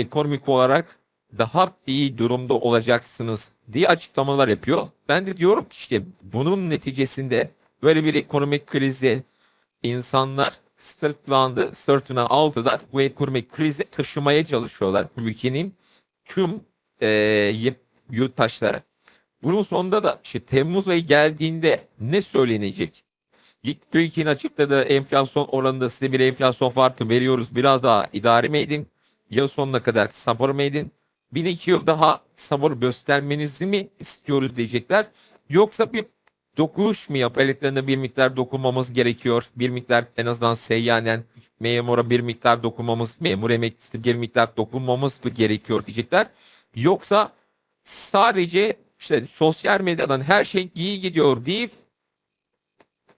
ekonomik olarak daha iyi durumda olacaksınız diye açıklamalar yapıyor. Ben de diyorum ki işte bunun neticesinde böyle bir ekonomik krizi insanlar sırtlandı, sırtına aldılar. Bu ekonomik krizi taşımaya çalışıyorlar ülkenin tüm e, yurttaşları. Bunun sonunda da işte Temmuz ayı geldiğinde ne söylenecek? İlk TÜİK'in açıkladığı enflasyon oranında size bir enflasyon farkı veriyoruz. Biraz daha idare mi edin? Yıl sonuna kadar sabır mı edin? Bir iki yıl daha sabır göstermenizi mi istiyoruz diyecekler. Yoksa bir dokunuş mu yap? Elitlerine bir miktar dokunmamız gerekiyor. Bir miktar en azından seyyanen memura bir miktar dokunmamız, memur emeklisi bir miktar dokunmamız mı gerekiyor diyecekler. Yoksa sadece işte sosyal medyadan her şey iyi gidiyor deyip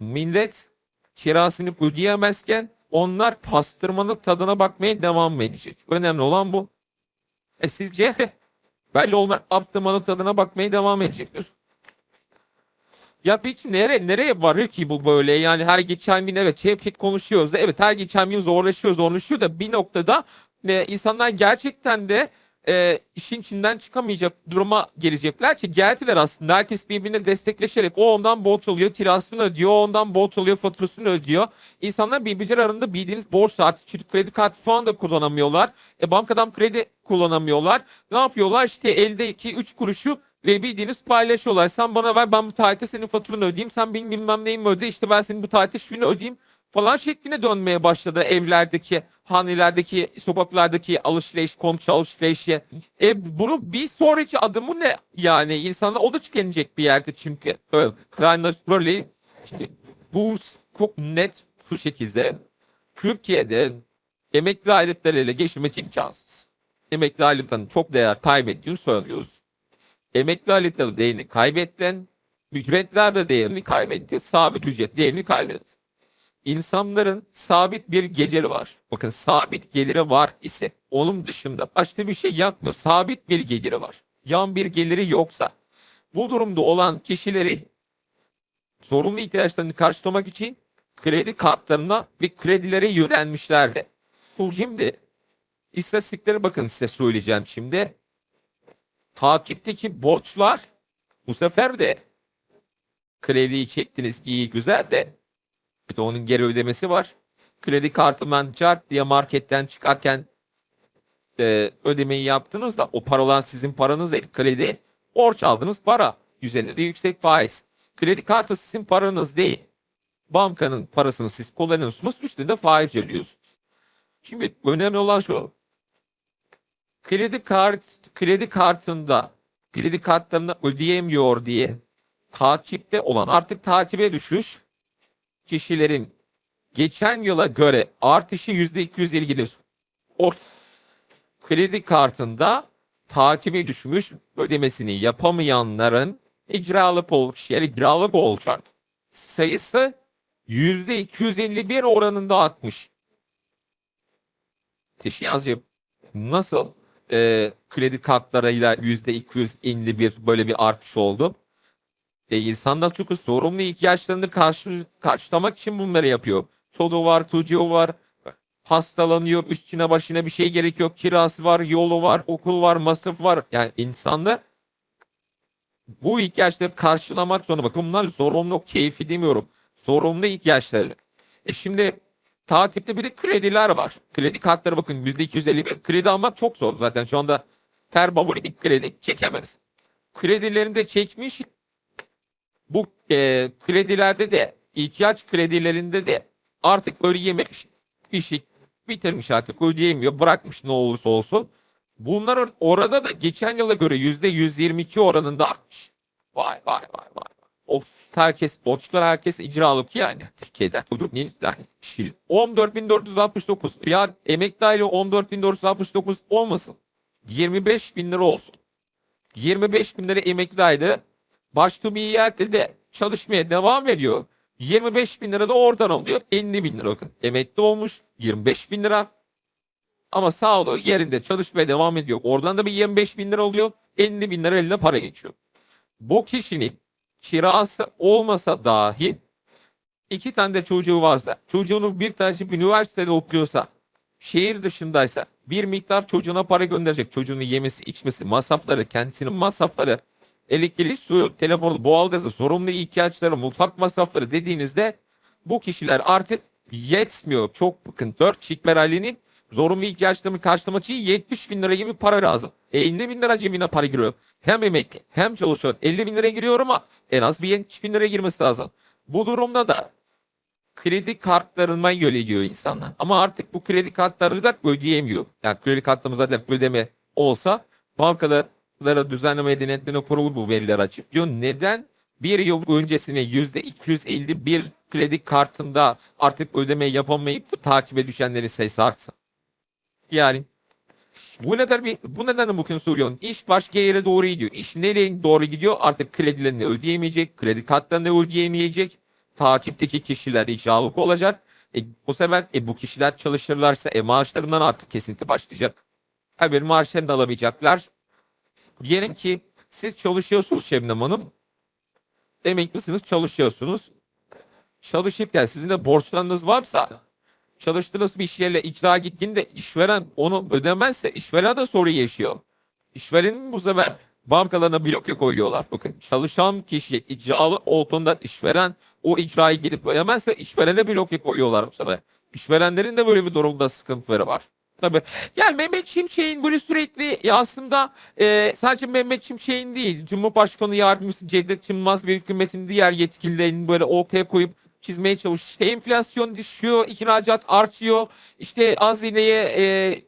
millet kirasını ödeyemezken onlar pastırmanın tadına bakmaya devam edecek? Önemli olan bu. E sizce belli olmaz pastırmanın tadına bakmaya devam edecektir. Ya peki nereye, nereye varır ki bu böyle? Yani her geçen gün evet hep hep konuşuyoruz da evet her geçen gün zorlaşıyor zorlaşıyor da bir noktada e, insanlar gerçekten de e, işin içinden çıkamayacak duruma gelecekler ki geldiler aslında. Herkes birbirine destekleşerek o ondan borç alıyor, kirasını ödüyor, o ondan borç alıyor, faturasını ödüyor. İnsanlar birbirleri arasında bildiğiniz borç artık çünkü kredi kartı falan da kullanamıyorlar. E, bankadan kredi kullanamıyorlar. Ne yapıyorlar? İşte eldeki 3 kuruşu ve bildiğiniz paylaşıyorlar. Sen bana ver ben bu tarihte senin faturanı ödeyeyim. Sen benim bilmem neyimi öde. İşte ben senin bu tarihte şunu ödeyeyim falan şekline dönmeye başladı evlerdeki, hanelerdeki, sokaklardaki alışveriş, komşu alışverişi. E bunun bir sonraki adımı ne? Yani insanlar o da tükenecek bir yerde çünkü. Yani böyle işte bu çok net bu şekilde Türkiye'de emekli aylıklarıyla geçirmek imkansız. Emekli aylıklarının çok değer kaybettiğini söylüyoruz. Emekli aylıkları değerini kaybettin. Ücretler de değerini kaybetti. Sabit ücret değerini kaybetti. İnsanların sabit bir geliri var. Bakın sabit geliri var ise onun dışında başka bir şey yapmıyor. Sabit bir geliri var. Yan bir geliri yoksa bu durumda olan kişileri zorunlu ihtiyaçlarını karşılamak için kredi kartlarına ve kredilere yönelmişlerdi. Şimdi istatistiklere bakın size söyleyeceğim şimdi. Takipteki borçlar bu sefer de krediyi çektiniz iyi güzel de bir de onun geri ödemesi var. Kredi kartından cart diye marketten çıkarken e, ödemeyi yaptınız da o paralar sizin paranız değil. Kredi borç aldınız para. Üzerinde yüksek faiz. Kredi kartı sizin paranız değil. Bankanın parasını siz kullanıyorsunuz. Üstünde faiz ödüyorsunuz. Şimdi önemli olan şu. Kredi kart kredi kartında kredi kartlarını ödeyemiyor diye takipte olan artık takibe düşüş kişilerin geçen yıla göre artışı yüzde 200 ilgilir. O kredi kartında takibe düşmüş ödemesini yapamayanların icralık olmuş yani icralık olacak sayısı yüzde 251 oranında artmış. Kişi yazıyor. Nasıl e, kredi kartlarıyla yüzde 251 böyle bir artış oldu? E, insanlar çünkü sorumlu ihtiyaçlarını karşı, karşılamak için bunları yapıyor. Çoluğu var, çocuğu var, hastalanıyor, üstüne başına bir şey gerekiyor, kirası var, yolu var, okul var, masraf var. Yani insanlar bu ihtiyaçları karşılamak zorunda. Bakın bunlar zorunlu, keyfi demiyorum. Zorunlu ihtiyaçları. E şimdi takipte bir de krediler var. Kredi kartları bakın %251. Kredi almak çok zor zaten şu anda her baba bir kredi çekemez. Kredilerini de çekmiş e, kredilerde de ihtiyaç kredilerinde de artık ödeyememiş bir şey bitirmiş artık ödeyemiyor bırakmış ne olursa olsun. Bunların orada da geçen yıla göre yüzde 122 oranında artmış. Vay vay vay vay. Of herkes borçlar herkes icralık yani Türkiye'de. Çocuk ne şey. 14.469 ya emekli aile 14.469 olmasın. 25 bin lira olsun. 25 bin lira emekli aile başka bir yerde de çalışmaya devam ediyor. 25 bin lira da oradan alıyor. 50 bin lira. Emekli olmuş 25 bin lira. Ama sağlığı yerinde çalışmaya devam ediyor. Oradan da bir 25 bin lira oluyor. 50 bin lira eline para geçiyor. Bu kişinin kirası olmasa dahi iki tane de çocuğu varsa, çocuğunun bir tanesi üniversitede okuyorsa, şehir dışındaysa bir miktar çocuğuna para gönderecek. Çocuğunun yemesi, içmesi, masrafları, kendisinin masrafları, elektrik, su, telefon, doğalgazı, sorumlu ihtiyaçları, mutfak masrafları dediğinizde bu kişiler artık yetmiyor. Çok bakın 4 çiftler ailenin zorunlu ihtiyaçlarını karşılamak için 70 bin lira gibi para lazım. E 50 bin lira cebine para giriyor. Hem emekli hem çalışıyor. 50 bin lira giriyor ama en az bir 70 bin lira girmesi lazım. Bu durumda da kredi kartlarına yöneliyor insanlar. Ama artık bu kredi kartları da ödeyemiyor. Yani kredi kartımız zaten ödeme olsa bankalara düzenleme denetlerine kurulu bu veriler açıklıyor. Neden? Bir yıl öncesine yüzde 251 kredi kartında artık ödeme yapamayıp da takibe düşenlerin sayısı artsa. Yani bu neden bir bu nedenle bugün soruyorum. İş başka yere doğru gidiyor. İş nereye doğru gidiyor? Artık kredilerini ödeyemeyecek, kredi kartlarını ödeyemeyecek. Takipteki kişiler icralık olacak. E, bu sefer e, bu kişiler çalışırlarsa e, maaşlarından artık kesinti başlayacak. Haber maaşlarını da alamayacaklar. Diyelim ki siz çalışıyorsunuz Şebnem Hanım. Emeklisiniz çalışıyorsunuz. Çalışırken sizin de borçlarınız varsa çalıştığınız bir iş yerine icra gittiğinde işveren onu ödemezse işveren de sorun yaşıyor. İşverenin bu sefer bankalarına bloke koyuyorlar. Bakın çalışan kişi icralı olduğunda işveren o icrayı gidip ödemezse işverene bloke koyuyorlar bu sefer. İşverenlerin de böyle bir durumda sıkıntıları var. Tabii. Yani Mehmet Şimşek'in böyle sürekli ya aslında e, sadece Mehmet Şimşek'in değil Cumhurbaşkanı Yardımcısı Cevdet Yılmaz ve hükümetin diğer yetkililerinin böyle ortaya koyup çizmeye çalışıyor. İşte enflasyon düşüyor, ihracat artıyor, işte hazineye e,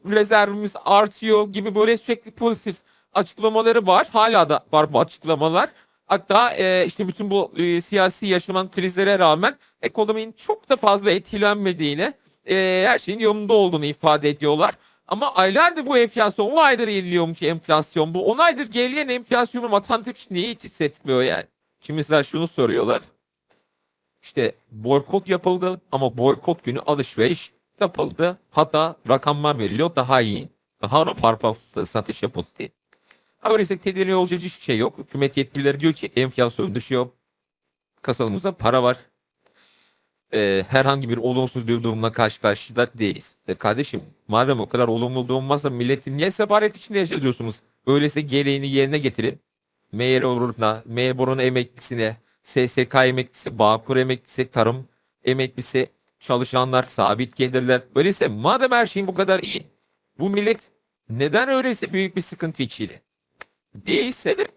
rezervimiz artıyor gibi böyle sürekli pozitif açıklamaları var. Hala da var bu açıklamalar. Hatta e, işte bütün bu e, siyasi yaşanan krizlere rağmen ekonominin çok da fazla etkilenmediğini, e, her şeyin yolunda olduğunu ifade ediyorlar. Ama aylardır bu enflasyon, 10 aydır yeniliyormuş enflasyon. Bu 10 aydır gerileyen enflasyonu vatandaş niye hiç hissetmiyor yani? Şimdi mesela şunu soruyorlar. İşte boykot yapıldı ama boykot günü alışveriş yapıldı. Hatta rakamlar veriliyor daha iyi. Daha farklı satış yapıldı diye. Öyleyse tedirgin olacak hiçbir şey yok. Hükümet yetkilileri diyor ki enflasyon düşüyor. Kasamızda para var. Ee, herhangi bir olumsuz bir durumla karşı karşıya değiliz. E kardeşim madem o kadar olumlu durum varsa milletin niye sefaret içinde yaşıyorsunuz? Öyleyse gereğini yerine getirin. Memuruna, memurun emeklisine, SSK emeklisi, Bağkur emeklisi, tarım emeklisi, çalışanlar, sabit gelirler. Öyleyse madem her şeyin bu kadar iyi, bu millet neden öyleyse büyük bir sıkıntı içiyle? Değilse de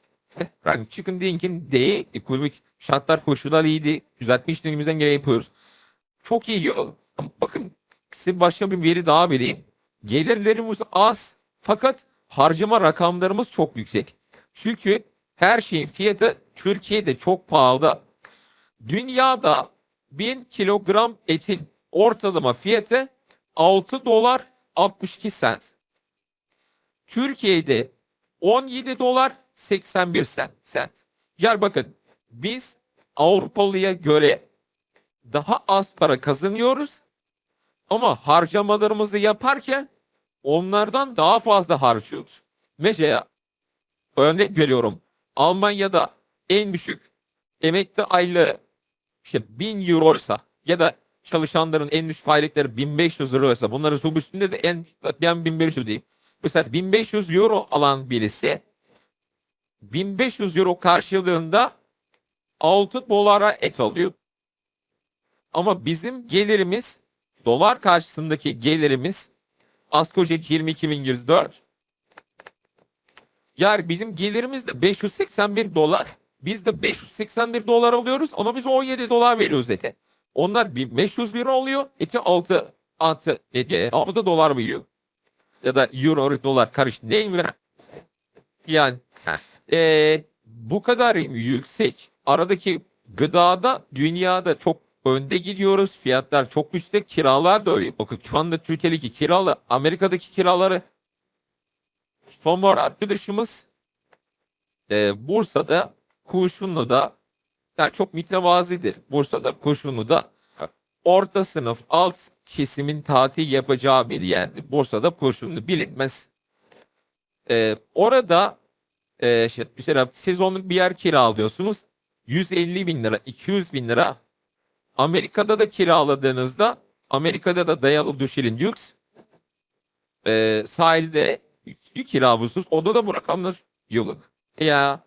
yani çıkın deyin ki değil, ekonomik şartlar koşullar iyiydi, düzeltme işlemimizden gereği yapıyoruz. Çok iyi yol. Bakın size başka bir veri daha vereyim. Gelirlerimiz az fakat harcama rakamlarımız çok yüksek. Çünkü her şeyin fiyatı Türkiye'de çok pahalı. Dünyada 1000 kilogram etin ortalama fiyatı 6 dolar 62 sent. Türkiye'de 17 dolar 81 sent. Yani bakın biz Avrupalıya göre daha az para kazanıyoruz ama harcamalarımızı yaparken onlardan daha fazla harcıyoruz. Mesela örnek veriyorum Almanya'da en düşük emekli aylığı işte 1000 euroysa ya da çalışanların en düşük aylıkları 1500 euroysa bunların sub üstünde de en ben 1500 diyeyim. Mesela 1500 euro alan birisi 1500 euro karşılığında 6 dolara et alıyor. Ama bizim gelirimiz dolar karşısındaki gelirimiz asgari ücret 22.104. Yani bizim gelirimiz de 581 dolar. Biz de 581 dolar alıyoruz ama biz 17 dolar veriyoruz ete. Onlar 1500 lira oluyor. Eti 6 6 ete 6 dolar veriyor. Ya da euro dolar karıştı değil mi? Yani e, bu kadar yüksek. Aradaki gıdada dünyada çok önde gidiyoruz. Fiyatlar çok yüksek. Kiralar da öyle. Bakın şu anda Türkiye'deki kiralı Amerika'daki kiraları son var arkadaşımız e, Bursa'da Kurşunlu'da yani çok mütevazidir. Bursa'da Kurşunlu'da orta sınıf alt kesimin tatil yapacağı bir yerdi. Bursa'da Kurşunlu bilinmez. E, orada e, işte, mesela sezonluk bir yer kiralıyorsunuz. 150 bin lira, 200 bin lira. Amerika'da da kiraladığınızda Amerika'da da dayalı döşeli lüks Ee, sahilde kiravuzsuz oda da bu rakamlar yıllık. Ya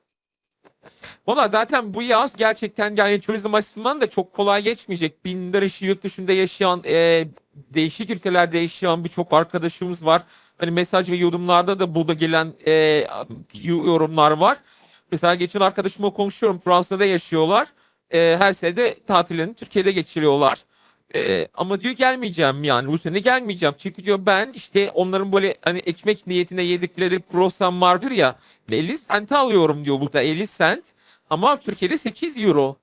Valla zaten bu yaz gerçekten yani turizm açısından da çok kolay geçmeyecek. Binler işi yurt dışında yaşayan, e, değişik ülkelerde yaşayan birçok arkadaşımız var. Hani mesaj ve yorumlarda da burada gelen e, yorumlar var. Mesela geçen arkadaşımla konuşuyorum. Fransa'da yaşıyorlar. E, her sene de tatillerini Türkiye'de geçiriyorlar. E, ama diyor gelmeyeceğim yani bu sene gelmeyeceğim. Çünkü diyor ben işte onların böyle hani ekmek niyetine yedikleri croissant vardır ya 50 sent alıyorum diyor burada 50 sent. Ama Türkiye'de 8 euro.